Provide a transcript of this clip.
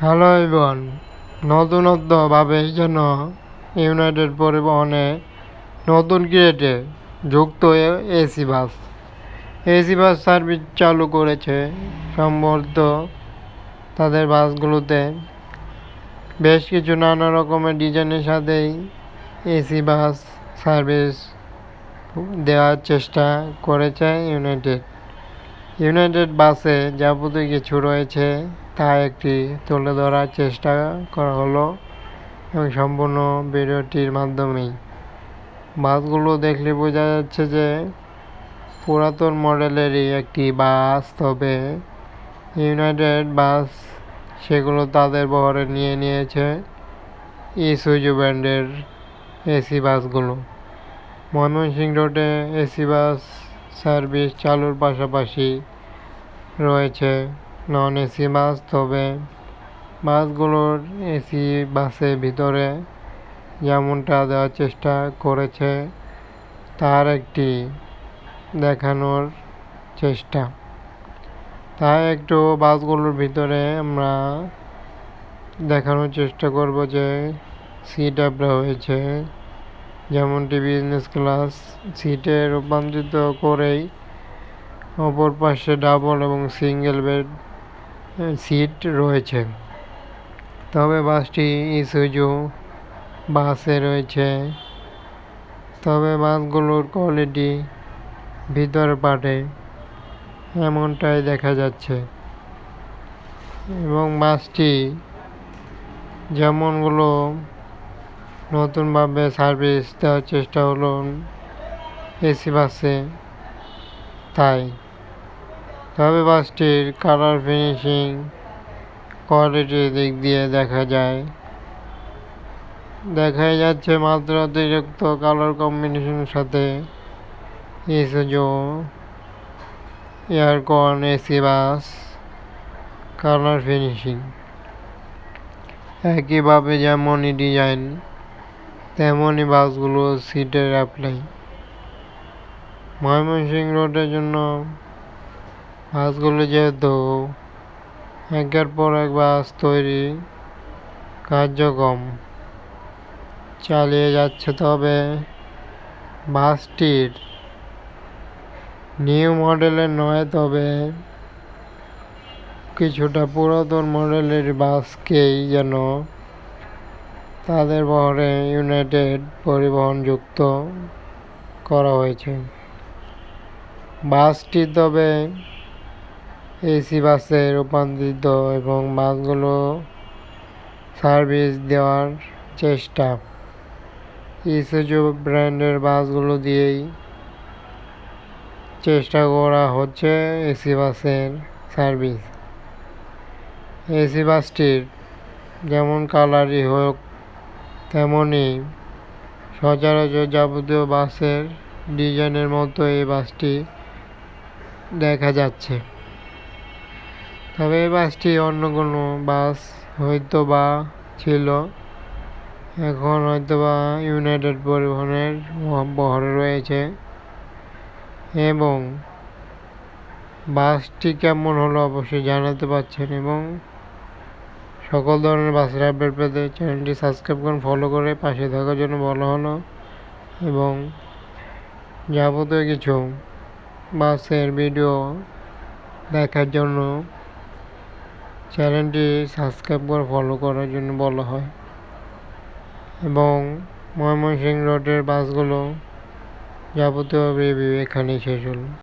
Hello ibn, নতুনত্বভাবে যেন United পরিবহনে নতুন গ্রেডে যুক্ত AC bus. AC bus service চালু করেছে সম্ভবত তাদের বাসগুলোতে। বেশ কিছু নানা রকমের ডিজাইনের সাথেই এসি বাস সার্ভিস দেওয়ার চেষ্টা করেছে ইউনাইটেড। ইউনাইটেড বাসে যাবতীয় কিছু রয়েছে। তা একটি তুলে ধরার চেষ্টা করা হলো এবং সম্পূর্ণ ভিডিওটির মাধ্যমেই। বাসগুলো দেখলে বোঝা যাচ্ছে যে পুরাতন মডেলেরই একটি বাস, তবে ইউনাইটেড বাস সেগুলো তাদের বহরে নিয়ে নিয়েছে ইসুজু ব্র্যান্ডের এসি বাসগুলো। ময়মনসিংহ রোডে এসি বাস সার্ভিস চালুর পাশাপাশি রয়েছে নন এসি বাস, তবে বাসগুলোর এসি বাসের ভিতরে যেমনটা দেওয়ার চেষ্টা করেছে, তার একটি দেখানোর চেষ্টা। তাই একটু বাসগুলোর ভিতরে আমরা দেখানোর চেষ্টা করব যে সিট আপটা হয়েছে। যেমনটি বিজনেস ক্লাস সিটে রূপান্তরিত করেই অপর পাশে ডাবল এবং সিঙ্গেল বেড সিট রয়েছে। তবে বাসটি ইসুজু বাসে রয়েছে। তবে বাসগুলোর কোয়ালিটি ভিতর পাটে, এমনটাই দেখা যাচ্ছে। এবং বাসটি যেমনগুলো নতুনভাবে সার্ভিস দেওয়ার চেষ্টা হলো এসি বাসে, তাই। তবে বাসটির কালার ফিনিশিং কোয়ালিটির দিক দিয়ে দেখা যায়। দেখাই যাচ্ছে মাত্র অতিরিক্ত কালার কম্বিনেশনের সাথে Isuzu aircon AC bus colour finishing একইভাবে যেমনই ডিজাইন তেমনই বাসগুলো সিটের অ্যাপ্লাই ময়মনসিংহ রোডের জন্য বাসগুলো যেহেতু একের পর এক বাস তৈরি কার্যক্রম চালিয়ে যাচ্ছে। তবে বাসটির নিউ মডেলের নয়, তবে কিছুটা পুরাতন মডেলের বাসকেই যেন তাদের বহরে ইউনাইটেড পরিবহন যুক্ত করা হয়েছে। বাসটি তবে এসি বাসে রূপান্তরিত এবং বাসগুলো সার্ভিস দেওয়ার চেষ্টা। ইসুজু ব্র্যান্ডের বাসগুলো দিয়েই চেষ্টা করা হচ্ছে এসি বাসের সার্ভিস। এসি বাসটির যেমন কালারই হোক তেমনই সচরাচর যাবতীয় বাসের ডিজাইনের মতো এই বাসটি দেখা যাচ্ছে। তবে এই বাসটি অন্য কোনো বাস হয়তো বা ছিল। এখন হয়তো বা ইউনাইটেড পরিবহনের বহরে রয়েছে। এবং বাসটি কেমন হলো অবশ্যই জানাতে পারছেন এবং সকল ধরনের বাসের আপডেট পেতে চ্যানেলটি সাবস্ক্রাইব করুন, ফলো করে পাশে থাকার জন্য বলা হলো এবং যাবতীয় কিছু বাসের ভিডিও দেখার জন্য চ্যানেলটি সাবস্ক্রাইব করে ফলো করার জন্য বলা হয়। এবং ময়মনসিংহ রোডের বাসগুলো যাবতীয় রিভিউ এখানেই শেষ হলো।